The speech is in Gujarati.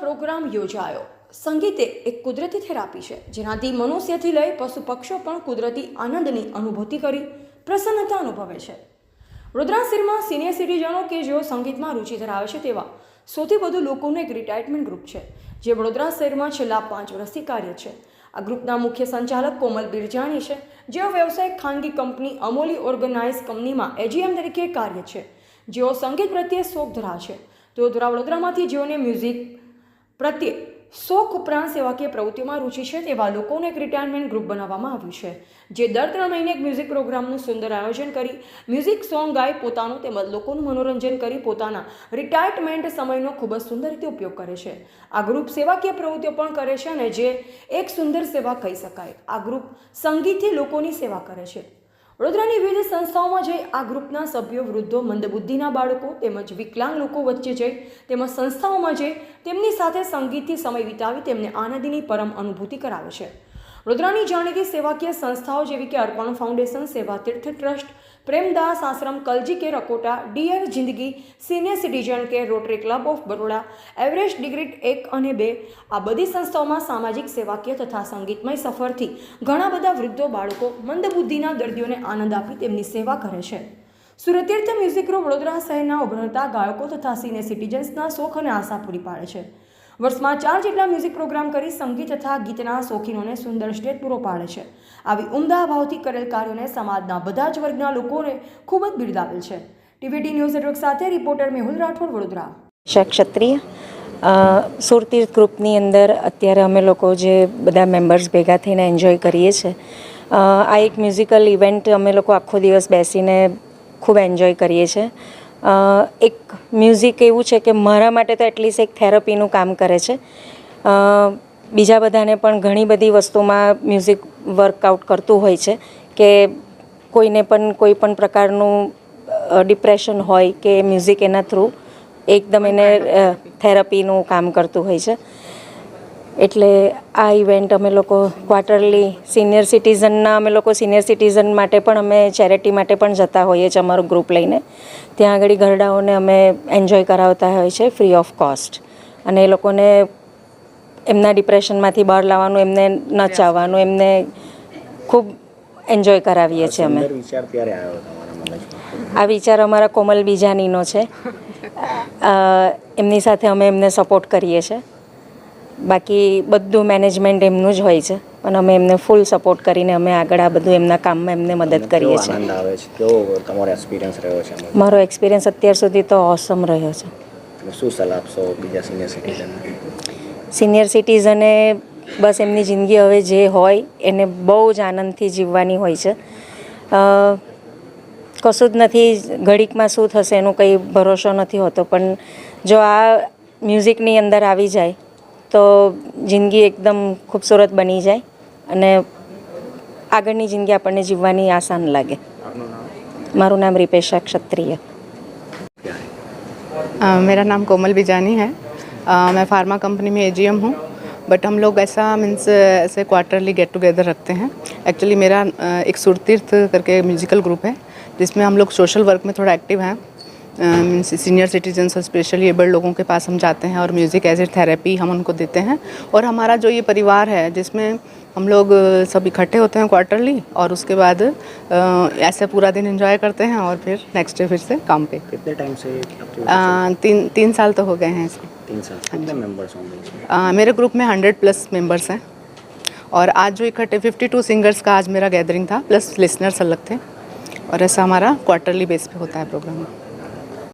પ્રોગ્રામ યોજાયો. સંગીત એક કુદરતી થેરાપી છે, જેનાથી મનુષ્યથી લઈ પશુ પક્ષીઓ પણ કુદરતી આનંદની અનુભૂતિ કરી પ્રસન્નતા અનુભવે છે. રુદ્રાસિરમાં સિનિયર સિટીઝનો કે જેઓ સંગીતમાં રુચિ ધરાવે છે તેવા સૌથી વધુ લોકોનું એક રિટાયરમેન્ટ ગ્રુપ છે, જે વડોદરા શહેરમાં છેલ્લા પાંચ વર્ષથી કાર્ય છે. આ ગ્રુપના મુખ્ય સંચાલક કોમલ બિરજાણી છે, જેઓ વ્યવસાયિક ખાનગી કંપની અમોલી ઓર્ગેનાઇઝ કંપનીમાં એજીએમ તરીકે કાર્ય છે. જેઓ સંગીત પ્રત્યે શોખ ધરાવે છે તેઓ દ્વારા વડોદરામાંથી જેઓને મ્યુઝિક પ્રત્યે શોખ ઉપરાંત સેવાકીય પ્રવૃત્તિઓમાં રુચિ છે, તેવા લોકોનું એક રિટાયરમેન્ટ ગ્રુપ બનાવવામાં આવ્યું છે, જે દર ત્રણ મહિને એક મ્યુઝિક પ્રોગ્રામનું સુંદર આયોજન કરી મ્યુઝિક સોંગ ગાય પોતાનું તેમજ લોકોનું મનોરંજન કરી પોતાના રિટાયરમેન્ટ સમયનો ખૂબ જ સુંદર રીતે ઉપયોગ કરે છે. આ ગ્રુપ સેવાકીય પ્રવૃત્તિઓ પણ કરે છે અને જે એક સુંદર સેવા કહી શકાય. આ ગ્રુપ સંગીતથી લોકોની સેવા કરે છે. વડોદરાની વિવિધ સંસ્થાઓમાં જઈ આ ગ્રુપના સભ્યો, વૃદ્ધો, મંદબુદ્ધિના બાળકો તેમજ વિકલાંગ લોકો વચ્ચે જઈ તેમજ સંસ્થાઓમાં જઈ તેમની સાથે સંગીતથી સમય વિતાવી તેમને આનંદની પરમ અનુભૂતિ કરાવે છે. વડોદરાની જાણીતી સેવાકીય સંસ્થાઓ જેવી કે અર્પણ ફાઉન્ડેશન, સેવા તીર્થ ટ્રસ્ટ પ્રેમદાસ આશ્રમ કલજી કે રકોટા, ડિયર જિંદગી, સિનિયર સિટીઝન કે Rotary club of Baroda, Everest degree એક અને બે, આ બધી સંસ્થાઓમાં સામાજિક સેવાકીય તથા સંગીતમય સફરથી ઘણા બધા વૃદ્ધો, બાળકો મંદબુદ્ધિના દર્દીઓને આનંદ આપી તેમની સેવા કરે છે. સુરતીર્થ મ્યુઝિક ગ્રુપ વડોદરા શહેરના ઉભરતા ગાયકો તથા સિનિયર સિટીઝન્સના શોખ અને આશા પૂરી પાડે છે. વર્ષમાં ચાર જેટલા મ્યુઝિક પ્રોગ્રામ કરી સંગીત તથા ગીતના શોખીનોને સુંદર સ્ટેજ પૂરો પાડે છે. આવી ઉમદા ભાવથી કરેલ કાર્યોને સમાજના બધા જ વર્ગના લોકોને ખૂબ જ બિરદાવેલ છે. ટીવીટી ન્યૂઝ નેટવર્ક સાથે રિપોર્ટર મેહુલ રાઠોડ વડોદરા. ક્ષત્રિય સુરતીર્થ ગ્રુપની અંદર અત્યારે અમે લોકો જે બધા મેમ્બર્સ ભેગા થઈને એન્જોય કરીએ છીએ આ એક મ્યુઝિકલ ઇવેન્ટ અમે લોકો આખો દિવસ બેસીને ખૂબ એન્જોય કરીએ છીએ એક મ્યુઝિક એવું છે કે મારા માટે તો એટલીસ્ટ એક થેરપીનું કામ કરે છે. બીજા બધાને પણ ઘણી બધી વસ્તુમાં મ્યુઝિક વર્કઆઉટ કરતું હોય છે કે કોઈને પણ કોઈ પણ પ્રકારનું ડિપ્રેશન હોય કે મ્યુઝિક એના થ્રુ એકદમ એને થેરપીનું કામ કરતું હોય છે. એટલે આ ઇવેન્ટ અમે લોકો ક્વાર્ટરલી સિનિયર સિટીઝનના અમે લોકો સિનિયર સિટીઝન માટે પણ અમે ચેરિટી માટે પણ જતા હોઈએ છીએ અમારું ગ્રુપ લઈને. ત્યાં આગળ ઘરડાઓને અમે એન્જોય કરાવતા હોય છે ફ્રી ઓફ કોસ્ટ અને એ લોકોને એમના ડિપ્રેશનમાંથી બહાર લાવવાનું એમને નચાવવાનું એમને ખૂબ એન્જોય કરાવીએ છીએ અમે. આ વિચાર અમારા કોમલ બીજાનીનો છે. એમની સાથે અમે એમને સપોર્ટ કરીએ છીએ. બાકી બધું મેનેજમેન્ટ એમનું જ હોય છે. પણ અમે એમને ફૂલ સપોર્ટ કરીને અમે આગળ આ બધું એમના કામમાં એમને મદદ કરીએ છીએ. આનંદ આવે છે? કેવો તમારો એક્સપિરિયન્સ રહ્યો છે મારો એક્સપિરિયન્સ અત્યાર સુધી તો ઓસમ રહ્યો છે. શું સલાહ આપશો બીજા સિનિયર સિટીઝનને સિનિયર સિટીઝને બસ એમની જિંદગી હવે જે હોય એને બહુ જ આનંદથી જીવવાની હોય છે. કશું જ નથી ઘડીકમાં શું થશે એનો કંઈ ભરોસો નથી હોતો. પણ જો આ મ્યુઝિકની અંદર આવી જાય તો જિંદગી એકદમ ખૂબસૂરત બની જાય અને આગળની જિંદગી આપણને જીવવાની આસાન લાગે મારું નામ રીપેશા ક્ષત્રિય अ, मेरा नाम कोमल बिजानी है अ, मैं फार्मा कंपनी में एजीएम हूँ बट हम लोग ऐसा मीन्स ऐसे क्वार्टरली गेट टुगेदर रखते हैं एक्चुअली मेरा अ, एक सुरतीर्थ करके म्यूजिकल ग्रुप है जिसमें हम लोग सोशल वर्क में थोड़ा एक्टिव हैं मीन्स सीनियर सिटीजन्स और स्पेशली एबल्ड लोगों के पास हम जाते हैं और म्यूज़िक एज ए थेरेपी हम उनको देते हैं। और हमारा जो ये परिवार है जिसमें हम लोग सब इकट्ठे होते हैं क्वार्टरली और उसके बाद ऐसे पूरा दिन एंजॉय करते हैं और फिर नेक्स्ट डे फिर से काम पे। कितने टाइम से अ, तीन तीन साल तो हो गए हैं इसको? तीन साल। कितने मेंबर्स होंगे मेरे ग्रुप में हंड्रेड प्लस मेंबर्स हैं। और आज जो इकट्ठे फिफ्टी टू सिंगर्स का आज मेरा गैदरिंग था प्लस लिसनर्स अलग थे। और ऐसा हमारा क्वार्टरली बेस पे होता है प्रोग्राम